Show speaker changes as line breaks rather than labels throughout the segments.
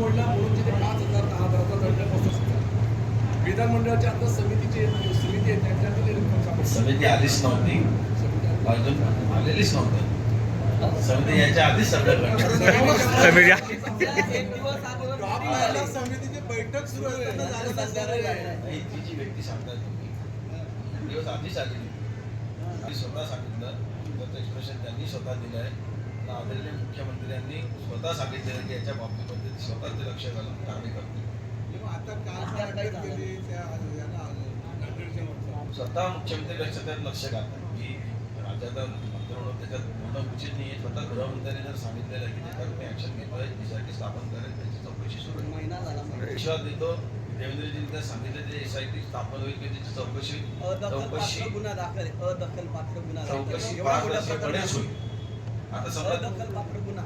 मोडला म्हणून तिथे पाच हजार दहा हजाराचा दंड बसत विधानमंडळाच्या आता समितीचे समिती आहे त्यांच्यातील.
समिती आलीच नव्हती.
समिती-
अजून आलेलीच नव्हती. समिती याच्या आधीच सगळं
समितीची बैठक सुरू असताना झालं संध्याकाळी आहे.
नाही, ती जी व्यक्ती सांगतात तुम्ही दिवस आधीच आलेली मी स्वतः सांगितलं. त्याचं एक्सप्रेशन त्यांनी स्वतः दिलं आहे आदरणीय मुख्यमंत्र्यांनी स्वतः सांगितलेलं की याच्या बाबतीमध्ये ते स्वतः ते लक्ष घालून कारवाई करतील
माणसाला.
स्वतः मुख्यमंत्री लक्ष त्यात लक्ष घालतात की राज्याचा मंत्रिमंडळ त्याच्यात होणं उचित नाही आहे स्वतः गृहमंत्र्यांनी जर सांगितलेलं आहे की त्याच्यावर मी ॲक्शन घेतोय एसआयटी स्थापन करेल त्याची चौकशी सुरू आहे.
महिना झाला.
विश्वास देतो देवेंद्रजींनी जर सांगितलं ते एसआयटी स्थापन होईल की त्याची चौकशी. चौकशी
गुन्हा दाखल आहे गुन्हा दाखल आहे.
चौकशी होईल आता समजा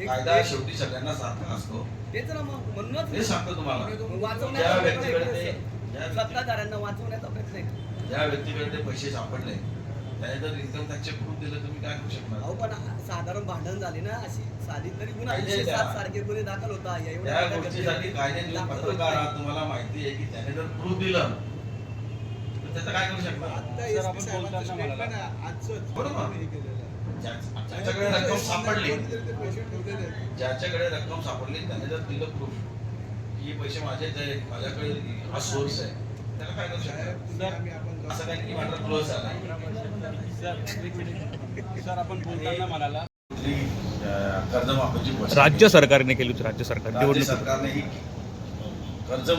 कायदा
एक-
शेवटी सगळ्यांना सारखा असतो
तेच ना मग म्हणूनच
हे सांगतो तुम्हाला ज्या
वाचवण्याचा
व्यक्तीकडे ते. ज्या व्यक्ती-
सत्ताधाऱ्यांना वाचवण्याचा प्रयत्न आहे
ज्या व्यक्तीकडे ते पैसे सापडले त्याने जर इन्कम टॅक्सचे प्रूफ दिलं तुम्ही काय करू शकणार
अहो पण साधारण भांडण झाली ना अशी साधी तरी गुन्हा एकशे सात सारखे गुन्हे दाखल होता या एवढ्या
त्या
मोठ्या
गोष्टीसाठी कायदे
दाखल होत
पत्रकार
नाही.
आहात तुम्हाला माहिती आहे की त्याने जर प्रूफ दिलं तर त्याचं काय करू शकणार
आता SP साहेबांचं statement आहे, आजचंच.
बरोबर.
हे केलेलं आहे.
ज्या- ज्याच्याकडे रक्कम सापडली. ज्याच्याकडे रक्कम सापडली त्याने जर दिलं प्रूफ की हे पैसे आहेत माझ्याकडे हा सोर्स आहे त्याला काय करू
साहेब,
शकणार
तुम्ही आम्ही आपण
असं काही की मॅटर क्लोज झाला
सर आपण बोलताना म्हणाला.
कुठली, अं, कर्जमाफीची घोषणा
राज्य. सरकारने केली होती राज्य सरकार
राज्य
निवडणूक.
सरकारने ही कर्ज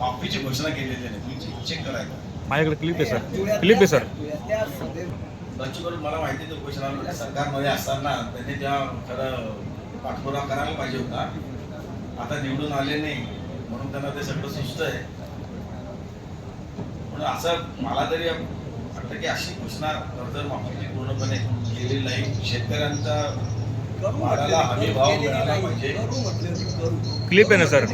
माफीची घोषणा केलेली आहे तुम्ही चेक करायला.
माझ्याकडे क्लिप आहे सर. क्लिप आहे सर.
करून मला माहिती आहे तो घोषणा सरकारमध्ये असताना त्यांनी त्या खरं पाठपुरावा करायला पाहिजे होता. आता निवडून आले नाही म्हणून त्यांना ते सगळं सुचत आहे पण असं मला तरी वाटतं की अशी घोषणा कर्जमाफीची पूर्णपणे केलेली नाही. शेतकऱ्यांचा मालाला हमी भाव मिळाला. पाहिजे.
क्लिप आहे ना सर?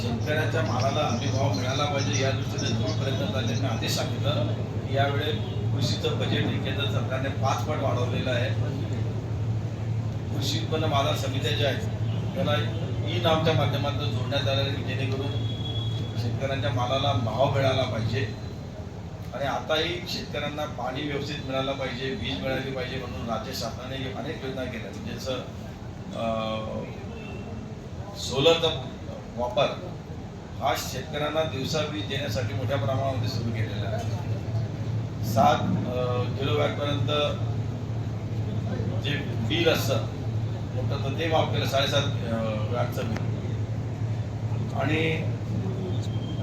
शेतकऱ्यांच्या मालाला हमी भाव मिळाला पाहिजे या दृष्टीने जो प्रयत्न झाले मी आधीच सांगितलं की यावेळी कृषीचं बजेट हे केंद्र सरकारने पाच पट वाढवलेलं आहे. कृषी उत्पन्न बाजार समित्या ज्या आहेत त्यांना ई नामच्या माध्यमातून जोडण्यात आलेलं आहे की जेणेकरून शेतकऱ्यांच्या मालाला भाव मिळाला पाहिजे. आणि आताही शेतकऱ्यांना पाणी व्यवस्थित मिळालं पाहिजे वीज मिळाली पाहिजे म्हणून राज्य शासनाने अनेक योजना केल्या. जसं सोलरचा वापर हा शेतकऱ्यांना दिवसा वीज देण्यासाठी मोठ्या प्रमाणामध्ये सुरू केलेला आहे. सात अं, किलोवॅटपर्यंत जे बिल असतं मोठं तर ते माफ केलं साडेसात वॅटचं बिल. आणि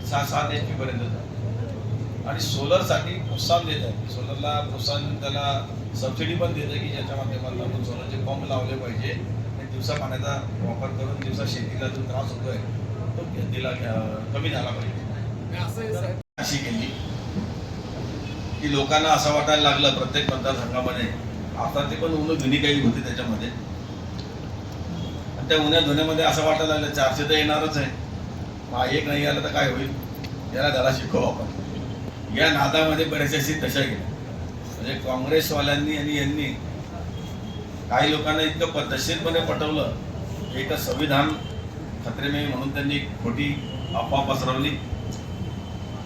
सहा सात एच पर्यंत आणि सोलरसाठी प्रोत्साहन देत आहे सोलरला प्रोत्साहन त्याला सबसिडी पण देत आहे की ज्याच्या माध्यमातून आपण सोलरचे पंप लावले पाहिजे. आणि दिवसा पाण्याचा वापर करून दिवसा शेतीला जो त्रास होतोय तो दिला कमी झाला पाहिजे. अशी केली. की लोकांना असं वाटायला लागलं प्रत्येक मतदारसंघामध्ये. आता ते पण उन्ह धुनी काही होती त्याच्यामध्ये. आणि त्या उन्हा धुण्यामध्ये असं वाटायला लागलं चारशे तर येणारच आहे. मा एक नाही आलं तर काय होईल? याला जरा शिकवू आपण. या नादामध्ये बऱ्याचशा तशा गेल्या म्हणजे काँग्रेसवाल्यांनी आणि यांनी काही लोकांना इतकं पद्धतशीरपणे पटवलं की एक संविधान खतरे म्हणून त्यांनी एक खोटी अफवा पसरवली.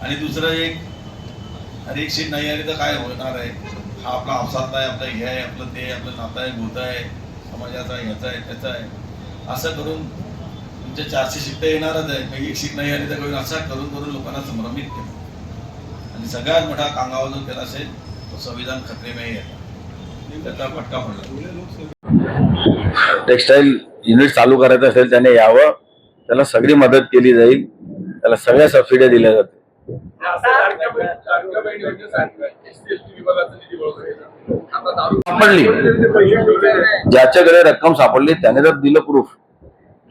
आणि दुसरं एक अरे एक सीट नाही आली तर काय होणार आहे? हा आपला आपसातला आहे आपलं हे आहे आपलं ते आहे, आपलं नातं आहे गोतं आहे समाजाचा आहे ह्याचा आहे त्याचा आहे. असं करून तुमच्या चारशे सीट येणारच आहे मग एक सीट नाही आली तर होईल असं करून करून लोकांना संभ्रमित केलं. आणि सगळ्यात मोठा कांगावा जो केला असेल तो संविधान खतरे में आहे. त्याचा फटका पडला.
टेक्सटाईल युनिट चालू करायचं असेल त्याने यावं. त्याला सगळी मदत केली जाईल. त्याला सगळ्या सबसिड्या दिल्या जातील. सापडली. ज्याच्याकडे रक्कम सापडली त्याने जर दिलं प्रूफ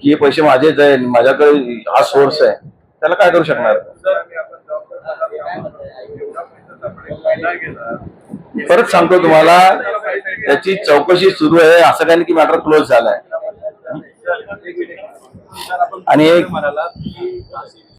की हे पैसे माझेच आहे माझ्याकडे हा सोर्स आहे. त्याला काय करू शकणार? परत सांगतो तुम्हाला त्याची चौकशी सुरू आहे असं काही नाही की मॅटर क्लोज झालाय. आणि एक